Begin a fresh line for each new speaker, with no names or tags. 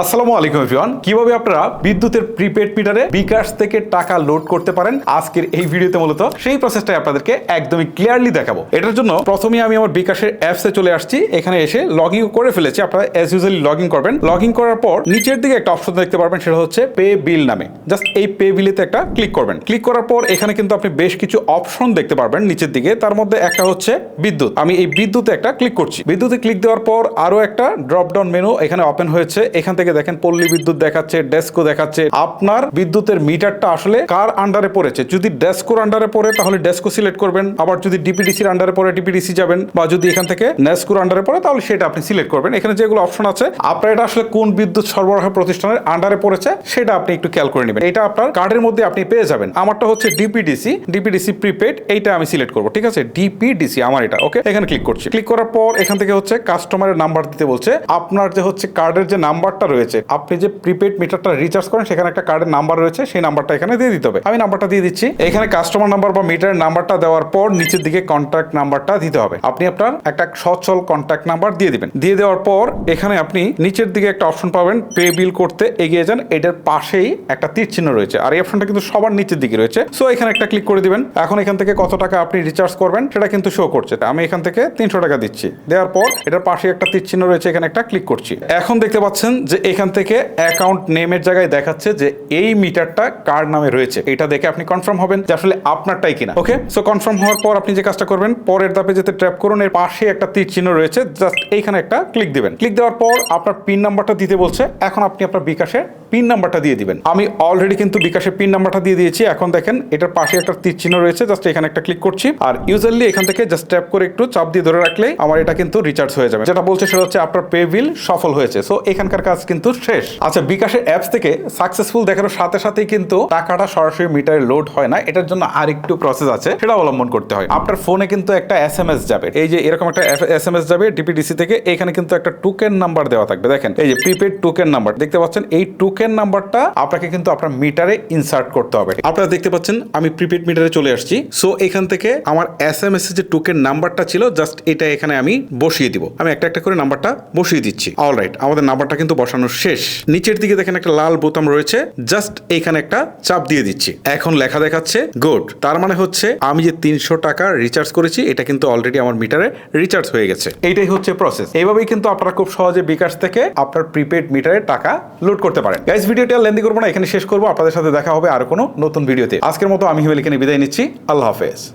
আসসালামু আলাইকুম এভরিওয়ান কীভাবে আপনারা বিদ্যুতের প্রিপেড মিটারে বিকাশ থেকে টাকা লোড করতে পারেন? আজকের এই ভিডিওতে মূলত সেই প্রসেসটাই আপনাদেরকে একদমই ক্লিয়ারলি দেখাবো। এটার জন্য প্রথমে আমি আমার বিকাশের অ্যাপসে চলে আসছি। এখানে এসে লগ ইন করে ফেলেছি। আপনারা অ্যাজ ইউজুয়ালি লগ ইন করবেন। লগ ইন করার পর নিচের দিকে একটা অপশন দেখতে পারবেন, সেটা হচ্ছে পে বিল নামে। জাস্ট এই পে বিলেতে একটা ক্লিক করবেন। ক্লিক করার পর এখানে কিন্তু আপনি বেশ কিছু অপশন দেখতে পারবেন নিচের দিকে। তার মধ্যে একটা হচ্ছে বিদ্যুৎ। আমি এই বিদ্যুতে একটা ক্লিক করছি। বিদ্যুতে ক্লিক দেওয়ার পর আরও একটা ড্রপ ডাউন মেনু এখানে ওপেন হয়েছে। এখান থেকে দেখেন পল্লী বিদ্যুৎ দেখাচ্ছে ডেস্কো দেখাচ্ছে। আপনার বিদ্যুতের মিটারটা আসলে কার আন্ডারে পড়েছে? যদি ডেস্কোর আন্ডারে পড়ে, তাহলে ডেস্কো সিলেক্ট করবেন। আবার যদি ডিপিডিসির আন্ডারে পড়ে, ডিপিডিসি যাবেন। বা যদি এখান থেকে নেস্কোর আন্ডারে পড়ে, তাহলে সেটা আপনি সিলেক্ট করবেন। এখানে যেগুলো অপশন আছে, আপনার এটা আসলে কোন বিদ্যুৎ সরবরাহ প্রতিষ্ঠানের আন্ডারে পড়েছে, সেটা আপনি একটু খেয়াল করে নেবেন। এটা আপনার কার্ডের মধ্যে আপনি পেয়ে যাবেন। আমারটা হচ্ছে ডিপিডিসি ডিপিডিসি প্রিপেড এইটা আমি সিলেক্ট করব, ঠিক আছে? ডিপিডিসি আমার এটা, ওকে? এখানে ক্লিক করছি। ক্লিক করার পর এখান থেকে হচ্ছে কাস্টমারের নাম্বার দিতে বলছে। আপনার যে হচ্ছে কার্ডের যে নাম্বারটা রয়েছে। আপনি যে প্রিপেড মিটারটা রিচার্জ করেন, সেখানে একটা কার্ডের নাম্বার রয়েছে, সেই নাম্বারটা এখানে দিয়ে দিতে হবে। আমি নাম্বারটা দিয়ে দিচ্ছি। এখানে কাস্টমার নাম্বার বা মিটারের নাম্বারটা দেওয়ার পর নিচের দিকে কন্ট্যাক্ট নাম্বারটা দিতে হবে। আপনি আপনার একটা সচল কন্ট্যাক্ট নাম্বার দিয়ে দিবেন। দিয়ে দেওয়ার পর এখানে আপনি নিচের দিকে একটা অপশন পাবেন পে বিল করতে এগিয়ে যান। এটার পাশেই একটা তীর চিহ্ন রয়েছে। আর এই অপশনটা কিন্তু সবার নিচের দিকে রয়েছে। সো এখানে একটা ক্লিক করে দিবেন। এখন এখান থেকে কত টাকা আপনি রিচার্জ করবেন, সেটা কিন্তু শো করছে। আমি এখান থেকে তিনশো টাকা দিচ্ছি। দেওয়ার পর এটার পাশে একটা তীর চিহ্ন রয়েছে, এখানে একটা ক্লিক করছি। এখন দেখতে পাচ্ছেন যে এখান থেকে অ্যাকাউন্ট নেমের জায়গায় দেখাচ্ছে যে এই মিটারটা কার নামে রয়েছে। এটা দেখে আপনি কনফার্ম হবেন যে আসলে আপনারটাই কিনা। ওকে সো কনফার্ম হওয়ার পর আপনি যে কাজটা করবেন, পরের ধাপে যেতে ট্র্যাপ করুন, এর পাশে একটা তীর চিহ্ন রয়েছে জাস্ট এইখানে একটা ক্লিক দিবেন। ক্লিক দেওয়ার পর আপনার পিন নাম্বারটা দিতে বলছে, এখন আপনি আপনার বিকাশের পিন নাম্বারটা দিয়ে দিবেন। আমি অলরেডি কিন্তু বিকাশের পিন নাম্বারটা দিয়ে দিয়েছি, এখন দেখেন এটার পাশে একটা তীর চিহ্ন রয়েছে জাস্ট এখানে একটা ক্লিক করছি। আর ইউজারলি এখান থেকে জাস্ট ট্যাপ করে একটু চাপ দিয়ে ধরে রাখলে আমার এটা কিন্তু রিচার্জ হয়ে যাবে। যেটা বলছে সেটা হচ্ছে, আপনার পে বিল সফল হয়েছে। সো এখানকার কাজ কিন্তু শেষ। আচ্ছা বিকাশের অ্যাপস থেকে সাকসেসফুল দেখানোর সাথে সাথেই কিন্তু টাকাটা সরাসরি মিটারে লোড হয় না। এটার জন্য আর একটু প্রসেস আছে, সেটা অবলম্বন করতে হয়। আপনার ফোনে কিন্তু একটা এস এম এস যাবে। এই যে এরকম একটা এস এম এস যাবে ডিপিডিসি থেকে, এখানে কিন্তু একটা টুকেন নাম্বার দেওয়া থাকবে। দেখেন, এই যে প্রিপেড টুকেন নাম্বার দেখতে পাচ্ছেন, এই টুকেন নাম্বারটা আপনাকে কিন্তু আপনার মিটারে ইনসার্ট করতে হবে। আপনারা দেখতে পাচ্ছেন, আমি প্রিপেড মিটারে চলে আসছি। সো এখান থেকে আমার এস এম এস এর যে টুকেন নাম্বারটা ছিল জাস্ট এটা এখানে আমি বসিয়ে দিব। আমি একটা একটা করে নাম্বারটা বসিয়ে দিচ্ছি। অলরাইট আমাদের নাম্বারটা কিন্তু বসানো শেষ। নিচের দিকে দেখেন একটা লাল বোতাম রয়েছে। জাস্ট এইখানে একটা চাপ দিয়ে দিচ্ছি। এখন লেখা দেখাচ্ছে, গুড। তার মানে হচ্ছে, আমি যে তিনশো টাকা রিচার্জ করেছি, এটা কিন্তু অলরেডি আমার মিটারে রিচার্জ হয়ে গেছে। এইটাই হচ্ছে প্রসেস এইভাবেই কিন্তু আপনারা খুব সহজে বিকাশ থেকে আপনার প্রিপেড মিটারে টাকা লোড করতে পারেন। গাইজ ভিডিওটা লেন্দি করব না, এখানে শেষ করব। আপনাদের সাথে দেখা হবে আর কোনো নতুন ভিডিওতে। আজকের মতো আমি হিমেল এখানে বিদায় নিচ্ছি। আল্লাহ হাফেজ।